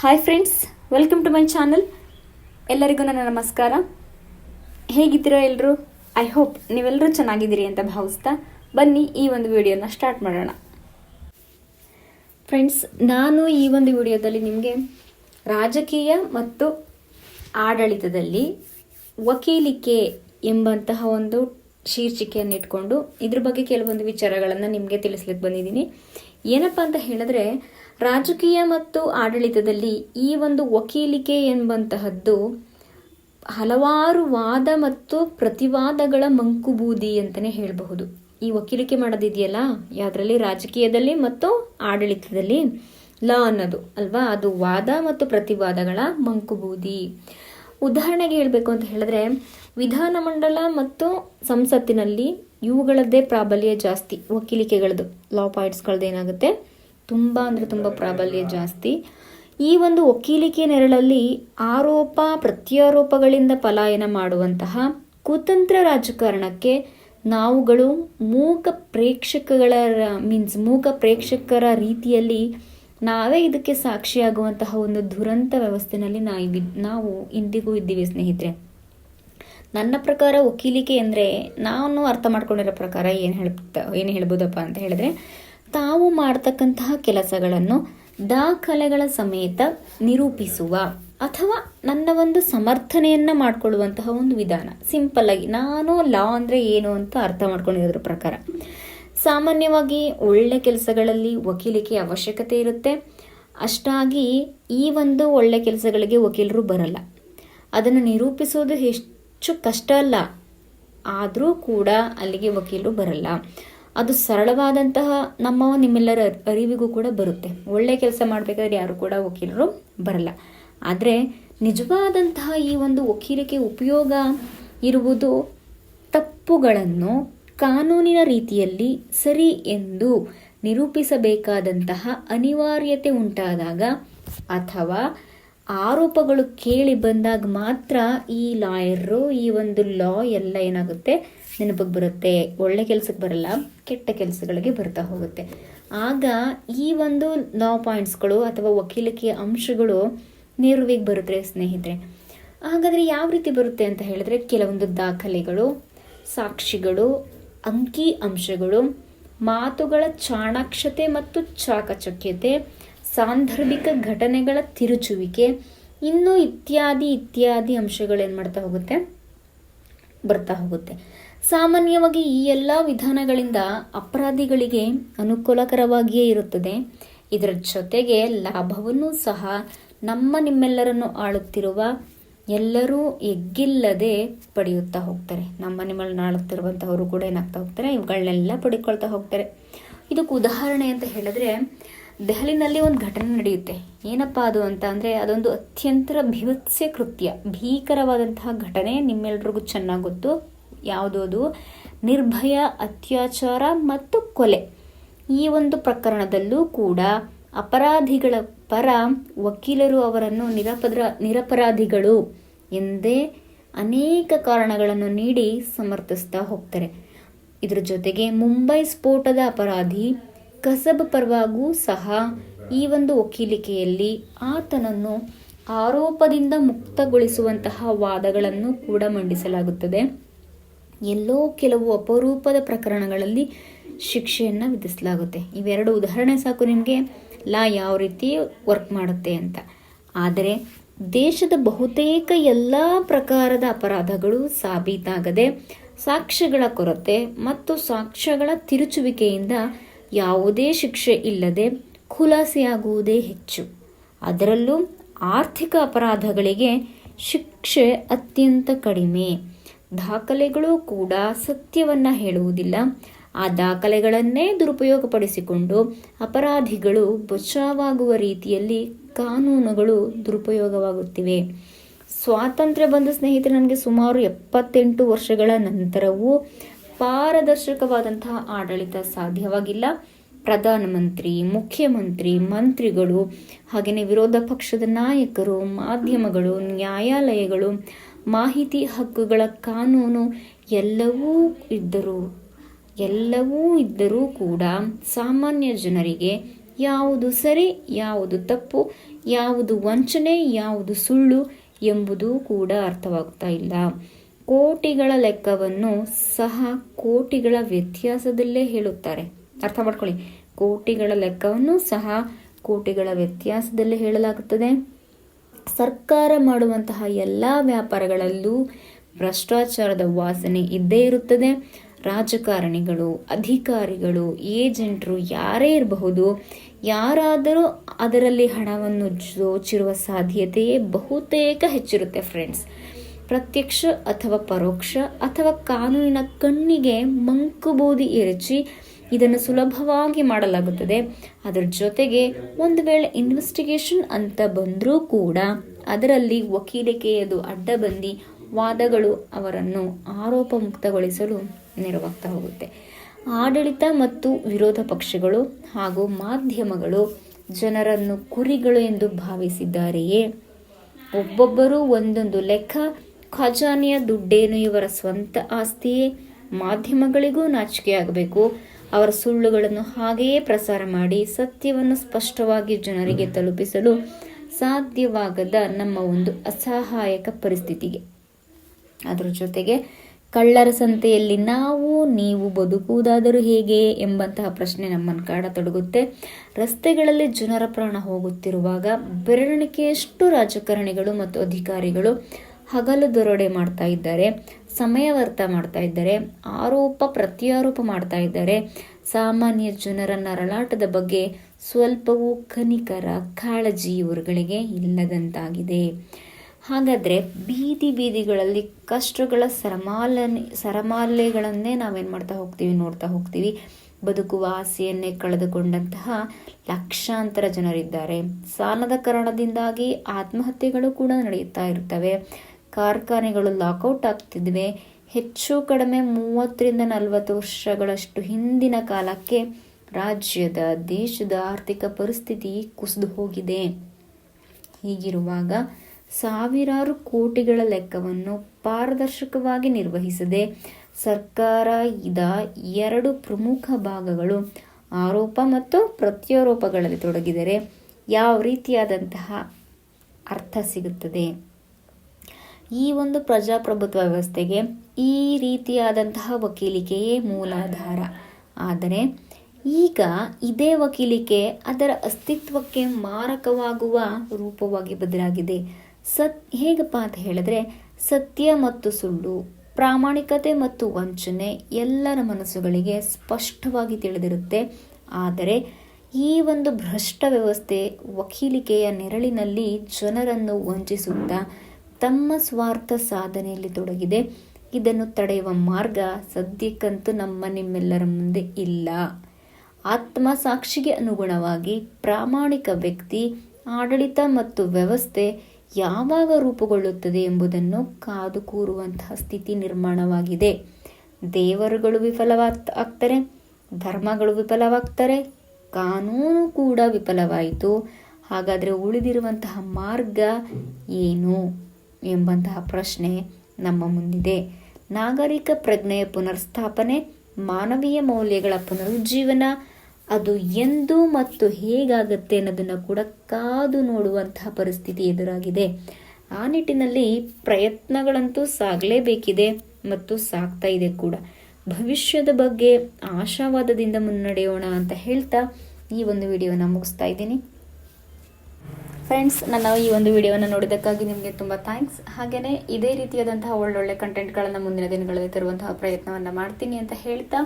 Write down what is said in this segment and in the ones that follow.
Hi friends welcome to my channel ಎಲ್ಲರಿಗೂ ನನ್ನ ನಮಸ್ಕಾರ. ಹೇಗಿದ್ದೀರಾ ಎಲ್ಲರೂ ಐ ಹೋಪ್ ನೀವೆಲ್ಲರೂ ಚೆನ್ನಾಗಿದ್ದೀರಿ ಅಂತ ಭಾವಿಸ್ತಾ ಬನ್ನಿ ಈ ಒಂದು ವಿಡಿಯೋನ ಸ್ಟಾರ್ಟ್ ಮಾಡೋಣ. ಫ್ರೆಂಡ್ಸ್ ನಾನು ಈ ಒಂದು ವಿಡಿಯೋದಲ್ಲಿ ನಿಮಗೆ ರಾಜಕೀಯ ಮತ್ತು ಆಡಳಿತದಲ್ಲಿ ವಕೀಲಿಕೆ ಎಂಬಂತಹ ಒಂದು ಶೀರ್ಷಿಕೆಯನ್ನು ಇಟ್ಕೊಂಡು ಇದ್ರ ಬಗ್ಗೆ ಕೆಲವೊಂದು ವಿಚಾರಗಳನ್ನು ನಿಮಗೆ ತಿಳಿಸ್ಲಿಕ್ಕೆ ಬಂದಿದ್ದೀನಿ. ಏನಪ್ಪ ಅಂತ ಹೇಳಿದ್ರೆ ರಾಜಕೀಯ ಮತ್ತು ಆಡಳಿತದಲ್ಲಿ ಈ ಒಂದು ವಕೀಲಿಕೆ ಎಂಬಂತಹದ್ದು ಹಲವಾರು ವಾದ ಮತ್ತು ಪ್ರತಿವಾದಗಳ ಮಂಕುಬೂದಿ ಅಂತಲೇ ಹೇಳಬಹುದು. ಈ ವಕೀಲಿಕೆ ಮಾಡೋದಿದೆಯಲ್ಲ? ಯಾವುದರಲ್ಲಿ? ರಾಜಕೀಯದಲ್ಲಿ ಮತ್ತು ಆಡಳಿತದಲ್ಲಿ? ಲಾ ಅನ್ನೋದು, ಅಲ್ವಾ? ಅದು ವಾದ ಮತ್ತು ಪ್ರತಿವಾದಗಳ ಮಂಕುಬೂದಿ. ಉದಾಹರಣೆಗೆ ಹೇಳಬೇಕು ಅಂತ ಹೇಳಿದ್ರೆ ವಿಧಾನಮಂಡಲ ಮತ್ತು ಸಂಸತ್ತಿನಲ್ಲಿ ಇವುಗಳದ್ದೇ ಪ್ರಾಬಲ್ಯ ಜಾಸ್ತಿ, ವಕೀಲಿಕೆಗಳದ್ದು ಲಾ ಪಾಯಿಂಟ್ಸ್ಗಳದ್ದು ಏನಾಗುತ್ತೆ? ತುಂಬ ಅಂದರೆ ತುಂಬ ಪ್ರಾಬಲ್ಯ ಜಾಸ್ತಿ. ಈ ಒಂದು ವಕೀಲಿಕೆ ನೆರಳಲ್ಲಿ ಆರೋಪ, ಪ್ರತ್ಯಾರೋಪಗಳಿಂದ ಪಲಾಯನ ಮಾಡುವಂತಹ ಕುತಂತ್ರ ರಾಜಕಾರಣಕ್ಕೆ ನಾವುಗಳು ಮೂಕ ಪ್ರೇಕ್ಷಕಗಳ ಮೀನ್ಸ್ ಮೂಕ ಪ್ರೇಕ್ಷಕರ ರೀತಿಯಲ್ಲಿ ನಾವೇ ಇದಕ್ಕೆ ಸಾಕ್ಷಿಯಾಗುವಂತಹ ಒಂದು ದುರಂತ ವ್ಯವಸ್ಥೆನಲ್ಲಿ ನಾವು ನಾವು ಇಂದಿಗೂ ಇದ್ದೀವಿ ಸ್ನೇಹಿತರೆ. ನನ್ನ ಪ್ರಕಾರ ವಕೀಲಿಕೆ ಅಂದರೆ ನಾನು ಅರ್ಥ ಮಾಡ್ಕೊಂಡಿರೋ ಪ್ರಕಾರ ಏನು ಹೇಳ್ತಾ, ಏನು ಹೇಳ್ಬೋದಪ್ಪ ಅಂತ ಹೇಳಿದ್ರೆ ತಾವು ಮಾಡತಕ್ಕಂತಹ ಕೆಲಸಗಳನ್ನು ದಾಖಲೆಗಳ ಸಮೇತ ನಿರೂಪಿಸುವ ಅಥವಾ ನನ್ನ ಒಂದು ಸಮರ್ಥನೆಯನ್ನ ಮಾಡಿಕೊಳ್ಳುವಂತಹ ಒಂದು ವಿಧಾನ. ಸಿಂಪಲ್ ಆಗಿ ನಾನು ಲಾ ಅಂದರೆ ಏನು ಅಂತ ಅರ್ಥ ಮಾಡ್ಕೊಂಡಿರೋದ್ರ ಪ್ರಕಾರ. ಸಾಮಾನ್ಯವಾಗಿ ಒಳ್ಳೆ ಕೆಲಸಗಳಲ್ಲಿ ವಕೀಲಿಕೆ ಅವಶ್ಯಕತೆ ಇರುತ್ತೆ. ಅಷ್ಟಾಗಿ ಈ ಒಂದು ಒಳ್ಳೆ ಕೆಲಸಗಳಿಗೆ ವಕೀಲರು ಬರಲ್ಲ. ಅದನ್ನು ನಿರೂಪಿಸೋದು ಹೆಚ್ಚು ಕಷ್ಟ ಅಲ್ಲ. ಆದರೂ ಕೂಡ ಅಲ್ಲಿಗೆ ವಕೀಲರು ಬರಲ್ಲ. ಅದು ಸರಳವಾದಂತಹ ನಮ್ಮ ನಿಮ್ಮೆಲ್ಲರ ಅರಿವಿಗೂ ಕೂಡ ಬರುತ್ತೆ. ಒಳ್ಳೆ ಕೆಲಸ ಮಾಡಬೇಕಾದ್ರೆ ಯಾರು ಕೂಡ ವಕೀಲರು ಬರಲ್ಲ. ಆದರೆ ನಿಜವಾದಂತಹ ಈ ಒಂದು ವಕೀಲಿಕೆ ಉಪಯೋಗ ಇರುವುದು ತಪ್ಪುಗಳನ್ನು ಕಾನೂನಿನ ರೀತಿಯಲ್ಲಿ ಸರಿ ಎಂದು ನಿರೂಪಿಸಬೇಕಾದಂತಹ ಅನಿವಾರ್ಯತೆ ಉಂಟಾದಾಗ ಅಥವಾ ಆರೋಪಗಳು ಕೇಳಿ ಬಂದಾಗ ಮಾತ್ರ ಈ ಲಾಯರು, ಈ ಒಂದು ಲಾ ಎಲ್ಲ ಏನಾಗುತ್ತೆ ನೆನಪಿಗೆ ಬರುತ್ತೆ, ಒಳ್ಳೆ ಕೆಲಸಕ್ಕೆ ಬರಲ್ಲ, ಕೆಟ್ಟ ಕೆಲಸಗಳಿಗೆ ಬರ್ತಾ ಹೋಗುತ್ತೆ. ಆಗ ಈ ಒಂದು ಲಾ ಪಾಯಿಂಟ್ಸ್ಗಳು ಅಥವಾ ವಕೀಲಿಕೆಯ ಅಂಶಗಳು ನೆರವಿಗೆ ಬರುತ್ತೆ ಸ್ನೇಹಿತರೆ. ಹಾಗಾದರೆ ಯಾವ ರೀತಿ ಬರುತ್ತೆ ಅಂತ ಹೇಳಿದ್ರೆ ಕೆಲವೊಂದು ದಾಖಲೆಗಳು, ಸಾಕ್ಷಿಗಳು, ಅಂಕಿ ಅಂಶಗಳು, ಮಾತುಗಳ ಚಾಣಾಕ್ಷತೆ ಮತ್ತು ಚಾಕಚಕ್ಯತೆ, ಸಾಂದರ್ಭಿಕ ಘಟನೆಗಳ ತಿರುಚುವಿಕೆ, ಇನ್ನು ಇತ್ಯಾದಿ ಇತ್ಯಾದಿ ಏನು ಮಾಡ್ತಾ ಹೋಗುತ್ತೆ? ಬರ್ತಾ ಹೋಗುತ್ತೆ. ಸಾಮಾನ್ಯವಾಗಿ ಈ ಎಲ್ಲ ವಿಧಾನಗಳಿಂದ ಅಪರಾಧಿಗಳಿಗೆ ಅನುಕೂಲಕರವಾಗಿಯೇ ಇರುತ್ತದೆ. ಇದರ ಜೊತೆಗೆ ಲಾಭವನ್ನು ಸಹ ನಮ್ಮ ನಿಮ್ಮೆಲ್ಲರನ್ನು ಆಳುತ್ತಿರುವ ಎಲ್ಲರೂ ಎಗ್ಗಿಲ್ಲದೆ ಪಡೆಯುತ್ತಾ ಹೋಗ್ತಾರೆ. ನಮ್ಮ ನಿಮ್ಮಲ್ಲಿ ಆಳುತ್ತಿರುವಂಥವರು ಕೂಡ ಏನಾಗ್ತಾ ಹೋಗ್ತಾರೆ? ಇವುಗಳನ್ನೆಲ್ಲ ಪಡ್ಕೊಳ್ತಾ ಹೋಗ್ತಾರೆ. ಇದಕ್ಕೆ ಉದಾಹರಣೆ ಅಂತ ಹೇಳಿದ್ರೆ, ದೆಹಲಿನಲ್ಲಿ ಒಂದು ಘಟನೆ ನಡೆಯುತ್ತೆ. ಏನಪ್ಪ ಅದು ಅಂತ ಅಂದರೆ, ಅದೊಂದು ಅತ್ಯಂತ ಭೀವತ್ಸ್ಯ ಕೃತ್ಯ. ಭೀಕರವಾದಂತಹ ಘಟನೆ ನಿಮ್ಮೆಲ್ರಿಗೂ ಚೆನ್ನಾಗಿ ಗೊತ್ತು. ಯಾವುದು ಅದು ನಿರ್ಭಯ, ಅತ್ಯಾಚಾರ ಮತ್ತು ಕೊಲೆ. ಈ ಒಂದು ಪ್ರಕರಣದಲ್ಲೂ ಕೂಡ ಅಪರಾಧಿಗಳ ಪರ ವಕೀಲರು ಅವರನ್ನು ನಿರಪದ್ರ, ನಿರಪರಾಧಿಗಳು ಎಂದೇ ಅನೇಕ ಕಾರಣಗಳನ್ನು ನೀಡಿ ಸಮರ್ಥಿಸ್ತಾ ಹೋಗ್ತಾರೆ. ಇದರ ಜೊತೆಗೆ ಮುಂಬೈ ಸ್ಫೋಟದ ಅಪರಾಧಿ ಕಸಬ್ ಪರವಾಗೂ ಸಹ ಈ ಒಂದು ವಕೀಲಿಕೆಯಲ್ಲಿ ಆತನನ್ನು ಆರೋಪದಿಂದ ಮುಕ್ತಗೊಳಿಸುವಂತಹ ವಾದಗಳನ್ನು ಕೂಡ ಮಂಡಿಸಲಾಗುತ್ತದೆ. ಎಲ್ಲೋ ಕೆಲವು ಅಪರೂಪದ ಪ್ರಕರಣಗಳಲ್ಲಿ ಶಿಕ್ಷೆಯನ್ನು ವಿಧಿಸಲಾಗುತ್ತೆ. ಇವೆರಡು ಉದಾಹರಣೆ ಸಾಕು ನಿಮಗೆ. ಲಾ ಯಾವ ರೀತಿ ವರ್ಕ್ ಮಾಡುತ್ತೆ ಅಂತ. ಆದರೆ ದೇಶದ ಬಹುತೇಕ ಎಲ್ಲ ಪ್ರಕಾರದ ಅಪರಾಧಗಳು ಸಾಬೀತಾಗದೆ ಸಾಕ್ಷ್ಯಗಳ ಕೊರತೆ ಮತ್ತು ಸಾಕ್ಷ್ಯಗಳ ತಿರುಚುವಿಕೆಯಿಂದ ಯಾವುದೇ ಶಿಕ್ಷೆ ಇಲ್ಲದೆ ಖುಲಾಸೆಯಾಗುವುದೇ ಹೆಚ್ಚು. ಅದರಲ್ಲೂ ಆರ್ಥಿಕ ಅಪರಾಧಗಳಿಗೆ ಶಿಕ್ಷೆ ಅತ್ಯಂತ ಕಡಿಮೆ. ದಾಖಲೆಗಳು ಕೂಡ ಸತ್ಯವನ್ನ ಹೇಳುವುದಿಲ್ಲ. ಆ ದಾಖಲೆಗಳನ್ನೇ ದುರುಪಯೋಗಪಡಿಸಿಕೊಂಡು ಅಪರಾಧಿಗಳು ಬಚಾವಾಗುವ ರೀತಿಯಲ್ಲಿ ಕಾನೂನುಗಳು ದುರುಪಯೋಗವಾಗುತ್ತಿವೆ. ಸ್ವಾತಂತ್ರ್ಯ ಬಂದ ಸ್ನೇಹಿತರೆ ನನಗೆ ಸುಮಾರು ಎಪ್ಪತ್ತೆಂಟು ವರ್ಷಗಳ ನಂತರವೂ ಪಾರದರ್ಶಕವಾದಂತಹ ಆಡಳಿತ ಸಾಧ್ಯವಾಗಿಲ್ಲ. ಪ್ರಧಾನಮಂತ್ರಿ, ಮುಖ್ಯಮಂತ್ರಿ, ಮಂತ್ರಿಗಳು, ಹಾಗೆಯೇ ವಿರೋಧ ಪಕ್ಷದ ನಾಯಕರು, ಮಾಧ್ಯಮಗಳು, ನ್ಯಾಯಾಲಯಗಳು ಮಾಹಿತಿ ಹಕ್ಕುಗಳ ಕಾನೂನು ಎಲ್ಲವೂ ಇದ್ದರೂ ಎಲ್ಲವೂ ಇದ್ದರೂ ಕೂಡ ಸಾಮಾನ್ಯ ಜನರಿಗೆ ಯಾವುದು ಸರಿ, ಯಾವುದು ತಪ್ಪು, ಯಾವುದು ವಂಚನೆ, ಯಾವುದು ಸುಳ್ಳು ಎಂಬುದೂ ಕೂಡ ಅರ್ಥವಾಗ್ತಾ ಇಲ್ಲ. ಕೋಟಿಗಳ ಲೆಕ್ಕವನ್ನು ಸಹ ಕೋಟಿಗಳ ವ್ಯತ್ಯಾಸದಲ್ಲೇ ಹೇಳುತ್ತಾರೆ. ಅರ್ಥ ಮಾಡ್ಕೊಳ್ಳಿ. ಕೋಟಿಗಳ ಲೆಕ್ಕವನ್ನು ಸಹ ಕೋಟಿಗಳ ವ್ಯತ್ಯಾಸದಲ್ಲೇ ಹೇಳಲಾಗುತ್ತದೆ. ಸರ್ಕಾರ ಮಾಡುವಂತಹ ಎಲ್ಲ ವ್ಯಾಪಾರಗಳಲ್ಲೂ ಭ್ರಷ್ಟಾಚಾರದ ವಾಸನೆ ಇದ್ದೇ ಇರುತ್ತದೆ. ರಾಜಕಾರಣಿಗಳು, ಅಧಿಕಾರಿಗಳು, ಏಜೆಂಟರು ಯಾರೇ ಇರಬಹುದು, ಯಾರಾದರೂ ಅದರಲ್ಲಿ ಹಣವನ್ನು ಜೋಚಿರುವ ಸಾಧ್ಯತೆಯೇ ಬಹುತೇಕ ಹೆಚ್ಚಿರುತ್ತೆ ಫ್ರೆಂಡ್ಸ್ ಪ್ರತ್ಯಕ್ಷ ಅಥವಾ ಪರೋಕ್ಷ ಅಥವಾ ಕಾನೂನಿನ ಕಣ್ಣಿಗೆ ಮಂಕುಬೂದಿ ಎರಚಿ ಇದನ್ನು ಸುಲಭವಾಗಿ ಮಾಡಲಾಗುತ್ತದೆ. ಅದರ ಜೊತೆಗೆ ಒಂದು ವೇಳೆ ಇನ್ವೆಸ್ಟಿಗೇಷನ್ ಅಂತ ಬಂದರೂ ಕೂಡ ಅದರಲ್ಲಿ ವಕೀಲಿಕೆಯದು ಅಡ್ಡ ಬಂದು ವಾದಗಳು ಅವರನ್ನು ಆರೋಪ ಮುಕ್ತಗೊಳಿಸಲು ನೆರವಾಗ್ತಾ ಹೋಗುತ್ತೆ. ಆಡಳಿತ ಮತ್ತು ವಿರೋಧ ಪಕ್ಷಗಳು ಹಾಗೂ ಮಾಧ್ಯಮಗಳು ಜನರನ್ನು ಕುರಿಗಳು ಎಂದು ಭಾವಿಸಿದ್ದಾರೆಯೇ? ಒಬ್ಬೊಬ್ಬರು ಒಂದೊಂದು ಲೆಕ್ಕ, ಖಜಾನೆಯ ದುಡ್ಡೇನು ಇವರ ಸ್ವಂತ ಆಸ್ತಿಯೇ? ಮಾಧ್ಯಮಗಳಿಗೂ ನಾಚಿಕೆಯಾಗಬೇಕು. ಅವರ ಸುಳ್ಳುಗಳನ್ನು ಹಾಗೆಯೇ ಪ್ರಸಾರ ಮಾಡಿ ಸತ್ಯವನ್ನು ಸ್ಪಷ್ಟವಾಗಿ ಜನರಿಗೆ ತಲುಪಿಸಲು ಸಾಧ್ಯವಾಗದ ನಮ್ಮ ಒಂದು ಅಸಹಾಯಕ ಪರಿಸ್ಥಿತಿಗೆ. ಅದರ ಜೊತೆಗೆ ಕಳ್ಳರ ಸಂತೆಯಲ್ಲಿ ನಾವು, ನೀವು ಬದುಕುವುದಾದರೂ ಹೇಗೆ ಎಂಬಂತಹ ಪ್ರಶ್ನೆ ನಮ್ಮನ್ನು ಕಾಡತೊಡಗುತ್ತೆ ರಸ್ತೆಗಳಲ್ಲಿ ಜನರ ಪ್ರಾಣ ಹೋಗುತ್ತಿರುವಾಗ ಬೆರಳಿಕೆಯಷ್ಟು ರಾಜಕಾರಣಿಗಳು ಮತ್ತು ಅಧಿಕಾರಿಗಳು ಹಗಲು ದೊರಡೆ ಮಾಡ್ತಾ ಇದ್ದಾರೆ. ಸಮಯ ವ್ಯರ್ಥ ಮಾಡ್ತಾ ಇದ್ದಾರೆ, ಆರೋಪ ಪ್ರತ್ಯಾರೋಪ ಮಾಡ್ತಾ ಇದ್ದಾರೆ. ಸಾಮಾನ್ಯ ಜನರ ನರಳಾಟದ ಬಗ್ಗೆ ಸ್ವಲ್ಪವೂ ಕನಿಕರ ಕಾಳಜಿ ಇವರುಗಳಿಗೆ ಇಲ್ಲದಂತಾಗಿದೆ. ಹಾಗಾದರೆ ಬೀದಿ ಬೀದಿಗಳಲ್ಲಿ ಕಷ್ಟಗಳ ಸರಮಾಲನೆ, ಸರಮಾಲೆಗಳನ್ನೇ ನಾವೇನು ಮಾಡ್ತಾ ಹೋಗ್ತೀವಿ, ನೋಡ್ತಾ ಹೋಗ್ತೀವಿ. ಬದುಕುವ ಆಸೆಯನ್ನೇ ಕಳೆದುಕೊಂಡಂತಹ ಲಕ್ಷಾಂತರ ಜನರಿದ್ದಾರೆ. ಸಾಲದ ಕಾರಣದಿಂದಾಗಿ ಆತ್ಮಹತ್ಯೆಗಳು ಕೂಡ ನಡೆಯುತ್ತಾ ಇರ್ತವೆ. ಕಾರ್ಖಾನೆಗಳು ಲಾಕೌಟ್ ಆಗ್ತಿದ್ವೆ ಹೆಚ್ಚು ಕಡಿಮೆ ಮೂವತ್ತರಿಂದ ನಲವತ್ತು ವರ್ಷಗಳಷ್ಟು ಹಿಂದಿನ ಕಾಲಕ್ಕೆ ರಾಜ್ಯದ ದೇಶದ ಆರ್ಥಿಕ ಪರಿಸ್ಥಿತಿ ಕುಸಿದು ಹೋಗಿದೆ. ಹೀಗಿರುವಾಗ ಸಾವಿರಾರು ಕೋಟಿಗಳ ಲೆಕ್ಕವನ್ನು ಪಾರದರ್ಶಕವಾಗಿ ನಿರ್ವಹಿಸದೆ ಸರ್ಕಾರ ಇದ ಎರಡು ಪ್ರಮುಖ ಭಾಗಗಳು ಆರೋಪ ಮತ್ತು ಪ್ರತ್ಯಾರೋಪಗಳಲ್ಲಿ ತೊಡಗಿದರೆ ಯಾವ ರೀತಿಯಾದಂತಹ ಅರ್ಥ ಸಿಗುತ್ತದೆ? ಈ ಒಂದು ಪ್ರಜಾಪ್ರಭುತ್ವ ವ್ಯವಸ್ಥೆಗೆ ಈ ರೀತಿಯಾದಂತಹ ವಕೀಲಿಕೆಯೇ ಮೂಲಾಧಾರ. ಆದರೆ ಈಗ ಇದೇ ವಕೀಲಿಕೆ ಅದರ ಅಸ್ತಿತ್ವಕ್ಕೆ ಮಾರಕವಾಗುವ ರೂಪವಾಗಿ ಬದಲಾಗಿದೆ. ಸತ್, ಹೇಗಪ್ಪ ಅಂತ ಹೇಳಿದ್ರೆ ಸತ್ಯ ಮತ್ತು ಸುಳ್ಳು, ಪ್ರಾಮಾಣಿಕತೆ ಮತ್ತು ವಂಚನೆ ಎಲ್ಲರ ಮನಸ್ಸುಗಳಿಗೆ ಸ್ಪಷ್ಟವಾಗಿ ತಿಳಿದಿರುತ್ತೆ. ಆದರೆ ಈ ಒಂದು ಭ್ರಷ್ಟ ವ್ಯವಸ್ಥೆ ವಕೀಲಿಕೆಯ ನೆರಳಿನಲ್ಲಿ ಜನರನ್ನು ವಂಚಿಸುತ್ತಾ ತಮ್ಮ ಸ್ವಾರ್ಥ ಸಾಧನೆಯಲ್ಲಿ ತೊಡಗಿದೆ. ಇದನ್ನು ತಡೆಯುವ ಮಾರ್ಗ ಸದ್ಯಕ್ಕಂತೂ ನಮ್ಮ ನಿಮ್ಮೆಲ್ಲರ ಮುಂದೆ ಇಲ್ಲ. ಆತ್ಮ ಸಾಕ್ಷಿಗೆ ಅನುಗುಣವಾಗಿ ಪ್ರಾಮಾಣಿಕ ವ್ಯಕ್ತಿ, ಆಡಳಿತ ಮತ್ತು ವ್ಯವಸ್ಥೆ ಯಾವಾಗ ರೂಪುಗೊಳ್ಳುತ್ತದೆ ಎಂಬುದನ್ನು ಕಾದು ಕೂರುವಂತಹ ಸ್ಥಿತಿ ನಿರ್ಮಾಣವಾಗಿದೆ. ದೇವರುಗಳು ವಿಫಲವಾಗ್ತ, ಆಗ್ತಾರೆ, ಧರ್ಮಗಳು ವಿಫಲವಾಗ್ತಾರೆ, ಕಾನೂನು ಕೂಡ ವಿಫಲವಾಯಿತು. ಹಾಗಾದರೆ ಉಳಿದಿರುವಂತಹ ಮಾರ್ಗ ಏನು? ಎಂಬಂತಹ ಪ್ರಶ್ನೆ ನಮ್ಮ ಮುಂದಿದೆ. ನಾಗರಿಕ ಪ್ರಜ್ಞೆಯ ಪುನರ್ಸ್ಥಾಪನೆ, ಮಾನವೀಯ ಮೌಲ್ಯಗಳ ಪುನರುಜ್ಜೀವನ, ಅದು ಎಂದು ಮತ್ತು ಹೇಗಾಗತ್ತೆ ಅನ್ನೋದನ್ನು ಕೂಡ ಕಾದು ನೋಡುವಂತಹ ಪರಿಸ್ಥಿತಿ ಎದುರಾಗಿದೆ. ಆ ನಿಟ್ಟಿನಲ್ಲಿ ಪ್ರಯತ್ನಗಳಂತೂ ಸಾಗಲೇಬೇಕಿದೆ ಮತ್ತು ಸಾಗ್ತಾ ಇದೆ ಕೂಡ. ಭವಿಷ್ಯದ ಬಗ್ಗೆ ಆಶಾವಾದದಿಂದ ಮುನ್ನಡೆಯೋಣ ಅಂತ ಹೇಳ್ತಾ ಈ ಒಂದು ವಿಡಿಯೋನ ಮುಗಿಸ್ತಾ ಇದ್ದೀನಿ. ಫ್ರೆಂಡ್ಸ್ ನನ್ನ ಈ ಒಂದು ವಿಡಿಯೋವನ್ನು ನೋಡಿದ್ದಕ್ಕಾಗಿ ನಿಮಗೆ ತುಂಬ ಥ್ಯಾಂಕ್ಸ್ ಹಾಗೆಯೇ ಇದೇ ರೀತಿಯಾದಂತಹ ಒಳ್ಳೊಳ್ಳೆ ಕಂಟೆಂಟ್ಗಳನ್ನು ಮುಂದಿನ ದಿನಗಳಲ್ಲಿ ತರುವಂತಹ ಪ್ರಯತ್ನವನ್ನು ಮಾಡ್ತೀನಿ ಅಂತ ಹೇಳ್ತಾ,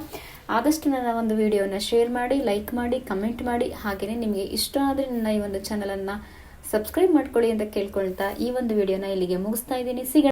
ಆದಷ್ಟು ನನ್ನ ಒಂದು ವಿಡಿಯೋನ ಶೇರ್ ಮಾಡಿ ಲೈಕ್ ಮಾಡಿ ಕಮೆಂಟ್ ಮಾಡಿ ಹಾಗೆಯೇ ನಿಮಗೆ ಇಷ್ಟ ಆದರೆ ನನ್ನ ಈ ಒಂದು ಚಾನಲನ್ನು ಸಬ್ಸ್ಕ್ರೈಬ್ ಮಾಡ್ಕೊಳ್ಳಿ ಅಂತ ಕೇಳ್ಕೊಳ್ತಾ ಈ ಒಂದು ವಿಡಿಯೋನ ಇಲ್ಲಿಗೆ ಮುಗಿಸ್ತಾ ಇದ್ದೀನಿ.